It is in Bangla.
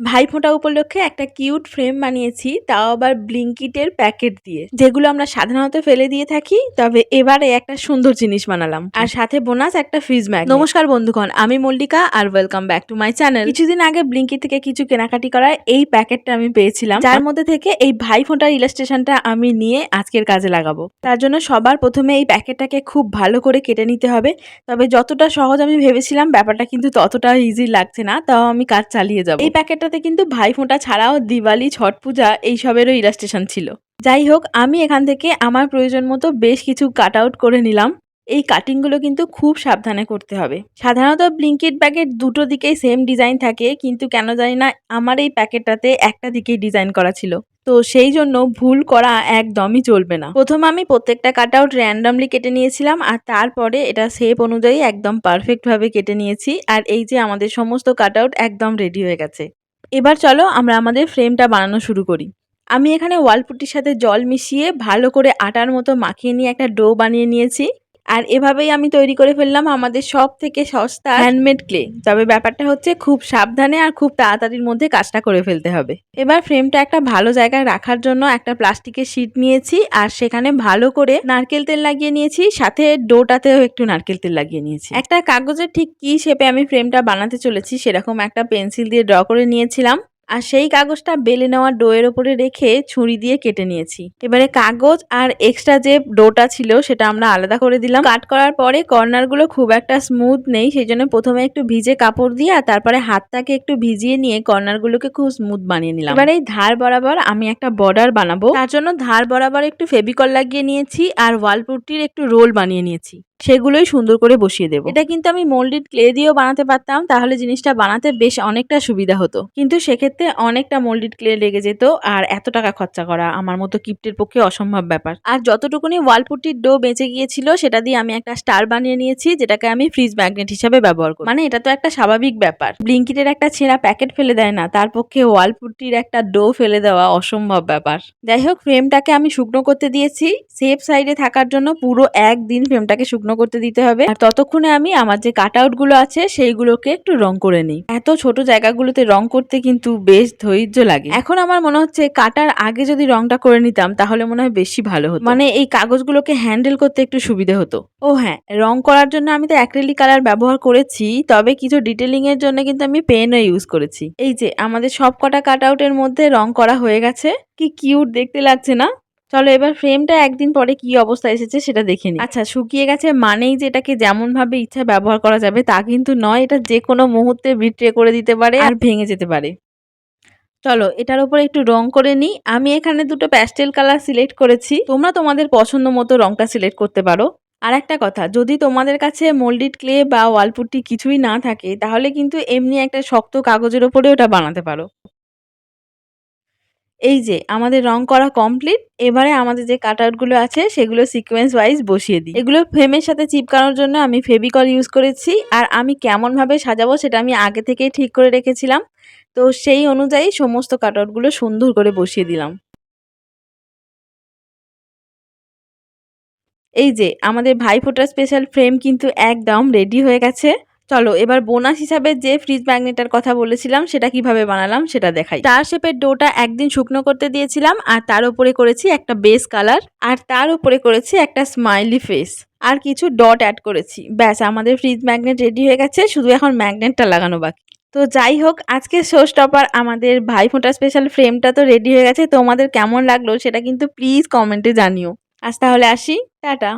ভাইফোঁটা উপলক্ষে একটা কিউট ফ্রেম বানিয়েছি তাও আবার ব্লিঙ্কিটের প্যাকেট দিয়ে। যেগুলো আমরা সাধারণত ফেলে দিয়ে থাকি তবে এবারে একটা সুন্দর জিনিস বানালাম। আর সাথে বোনাস একটা ফ্রিজ ম্যাগ নমস্কার বন্ধুগণ আমি মল্লিকা আর welcome back to my channel কিছুদিন আগে ব্লিঙ্কিট থেকে কিছু কেনাকাটি করার এই প্যাকেটটা আমি পেয়েছিলাম। যার মধ্যে থেকে এই ভাইফোঁটার ইলাস্ট্রেশনটা আমি নিয়ে আজকের কাজে লাগাবো। তার জন্য সবার প্রথমে এই প্যাকেটটাকে খুব ভালো করে কেটে নিতে হবে। তবে যতটা সহজ আমি ভেবেছিলাম ব্যাপারটা কিন্তু ততটা ইজি লাগছে না তাও আমি কাজ চালিয়ে যাব। এই প্যাকেটটাতে কিন্তু ভাইফোঁটা ছাড়াও দিওয়ালি, ছট পূজা এইসবেরও ইলাস্ট্রেশন ছিল। যাই হোক, আমি এখান থেকে আমার প্রয়োজন মতো বেশ কিছু কাট আউট করে নিলাম। এই কাটিংগুলো কিন্তু খুব সাবধানে করতে হবে। সাধারণত ব্লিঙ্কিট প্যাকেট দুটো দিকেই সেম ডিজাইন থাকে, কিন্তু কেন জানি না আমার এই প্যাকেটটাতে একটা দিকেই ডিজাইন করা ছিল। তো সেই জন্য ভুল করা একদমই চলবে না। প্রথমে আমি প্রত্যেকটা কাট আউট র্যান্ডামলি কেটে নিয়েছিলাম, আর তারপরে এটা শেপ অনুযায়ী একদম পারফেক্টভাবে কেটে নিয়েছি, আর এই যে আমাদের সমস্ত কাট আউট একদম রেডি হয়ে গেছে। এবার চলো আমরা আমাদের ফ্রেমটা বানানো শুরু করি। আমি এখানে ওয়ালপুটির সাথে জল মিশিয়ে ভালো করে আটার মতো মাখিয়ে নিয়ে একটা ডো বানিয়ে নিয়েছি। আর এভাবেই আমি তৈরি করে ফেললাম আমাদের সব থেকে সস্তা হ্যান্ডমেড ক্লে তবে ব্যাপারটা হচ্ছে খুব সাবধানে আর খুব তাড়াতাড়ির মধ্যে কাজটা করে ফেলতে হবে। এবার ফ্রেমটা একটা ভালো জায়গায় রাখার জন্য একটা প্লাস্টিকের শিট নিয়েছি আর সেখানে ভালো করে নারকেল তেল লাগিয়ে নিয়েছি, সাথে ডোটাতেও একটু নারকেল তেল লাগিয়ে নিয়েছি। একটা কাগজের ঠিক কি শেপে আমি ফ্রেমটা বানাতে চলেছি সেরকম একটা পেন্সিল দিয়ে ড্র করে নিয়েছিলাম। আর সেই কাগজটা বেলে নেওয়া ডোয়ের ওপরে রেখে ছুরি দিয়ে কেটে নিয়েছি। এবারে কাগজ আর এক্সট্রা যে ডোটা ছিল সেটা আমরা আলাদা করে দিলাম। কাট করার পরে কর্নারগুলো খুব একটা স্মুথ নেই সেই জন্য প্রথমে একটু ভিজে কাপড় দিয়ে আর তারপরে হাতটাকে একটু ভিজিয়ে নিয়ে কর্নারগুলোকে খুব স্মুথ বানিয়ে নিলাম। এবার এই ধার বরাবর আমি একটা বর্ডার বানাবো। তার জন্য ধার বরাবর একটু ফেবিকল লাগিয়ে নিয়েছি আর ওয়ালপুটির একটু রোল বানিয়ে নিয়েছি। সেগুলোই সুন্দর করে বসিয়ে দেবো। এটা কিন্তু আমি মোল্ডেড ক্লে দিয়েও বানাতে পারতাম, তাহলে জিনিসটা বানাতে বেশ অনেকটা সুবিধা হতো। কিন্তু সেক্ষেত্রে অনেকটা মোল্ডেড ক্লে লেগে যেত, আর এত টাকা খরচা করা আমার মতো কিপ্টের পক্ষে অসম্ভব ব্যাপার। আর যতটুকুনি ওয়ালপুটির ডো বেঁচে গিয়েছিল, সেটা দিয়ে আমি একটা স্টার বানিয়ে নিয়েছি, যেটাকে আমি ফ্রিজ ম্যাগনেট হিসাবে ব্যবহার করি। মানে এটা তো একটা স্বাভাবিক ব্যাপার। ব্লিঙ্কিটের একটা ছেঁড়া প্যাকেট ফেলে দেয় না, তার পক্ষে ওয়ালপুটির একটা ডো ফেলে দেওয়া অসম্ভব ব্যাপার। যাই হোক ফ্রেমটাকে আমি শুকনো করতে দিয়েছি। সেফ সাইডে থাকার জন্য পুরো একদিন ফ্রেমটাকে শুকনো করতে দিতে হবে। আর ততক্ষণে আমি আমার যে কাট আউটগুলো আছে, সেইগুলোকে একটু রং করে নিই। এত ছোট জায়গাগুলোতে রং করতে কিন্তু বেশ ধৈর্য লাগে। এখন আমার মনে হচ্ছে কাটার আগে যদি রংটা করে নিতাম, তাহলে মনে হয় বেশি ভালো হতো। মানে এই কাগজগুলোকে হ্যান্ডেল করতে একটু সুবিধা হতো। ও হ্যাঁ রং করার জন্য আমি তো অ্যাক্রেলিক কালার ব্যবহার করেছি, তবে কিছু ডিটেলিং এর জন্য কিন্তু আমি পেনও ইউজ করেছি। এই যে, আমাদের সব কটা কাট মধ্যে রং করা হয়ে গেছে। কি কিউট দেখতে লাগছে না? চলো এবার ফ্রেমটা একদিন পরে কি অবস্থা এসেছে সেটা দেখে নিই। আচ্ছা শুকিয়ে গেছে মানেই যে এটাকে যেমন ভাবে ইচ্ছা ব্যবহার করা যাবে, তা কিন্তু নয়, এটা যে কোনো মুহূর্তে বিট্রে করে দিতে পারে আর ভেঙে যেতে পারে। চলো, এটার উপরে একটু রং করে নিই। আমি এখানে দুটো প্যাস্টেল কালার সিলেক্ট করেছি। তোমরা তোমাদের পছন্দ মতো রংটা সিলেক্ট করতে পারো। আর একটা কথা, যদি তোমাদের কাছে মোল্ডিড ক্লে বা ওয়ালপুট্টি কিছুই না থাকে, তাহলে কিন্তু এমনি একটা শক্ত কাগজের ওপরে ওটা বানাতে পারো। এই যে, আমাদের রং করা কমপ্লিট এবারে আমাদের যে কাটগুলো আছে, সেগুলো সিকোয়েন্স ওয়াইজ বসিয়ে দিই। এগুলো ফ্রেমের সাথে চিপকানোর জন্য আমি ফেবিকল ইউজ করেছি, আর আমি কেমনভাবে সাজাবো সেটা আমি আগে থেকেই ঠিক করে রেখেছিলাম। তো সেই অনুযায়ী সমস্ত কাটগুলো সুন্দর করে বসিয়ে দিলাম। এই যে, আমাদের ভাইফোঁটা স্পেশাল ফ্রেম কিন্তু একদম রেডি হয়ে গেছে। চলো, এবার বোনাস হিসাবে যে ফ্রিজ ম্যাগনেটার কথা বলেছিলাম, সেটা কীভাবে বানালাম সেটা দেখাই। স্টার শেপের ডোটা একদিন শুকনো করতে দিয়েছিলাম, আর তার উপরে করেছি একটা বেস কালার আর তার উপরে করেছি একটা স্মাইলি ফেস আর কিছু ডট অ্যাড করেছি। ব্যাস, আমাদের ফ্রিজ ম্যাগনেট রেডি হয়ে গেছে, শুধু এখন ম্যাগনেটটা লাগানো বাকি। তো যাই হোক, আজকে শো স্টপার আমাদের ভাইফোঁটা স্পেশাল ফ্রেমটা তো রেডি হয়ে গেছে, তোমাদের কেমন লাগল সেটা কিন্তু প্লিজ কমেন্টে জানিও। আজ তাহলে আসি, টাটা।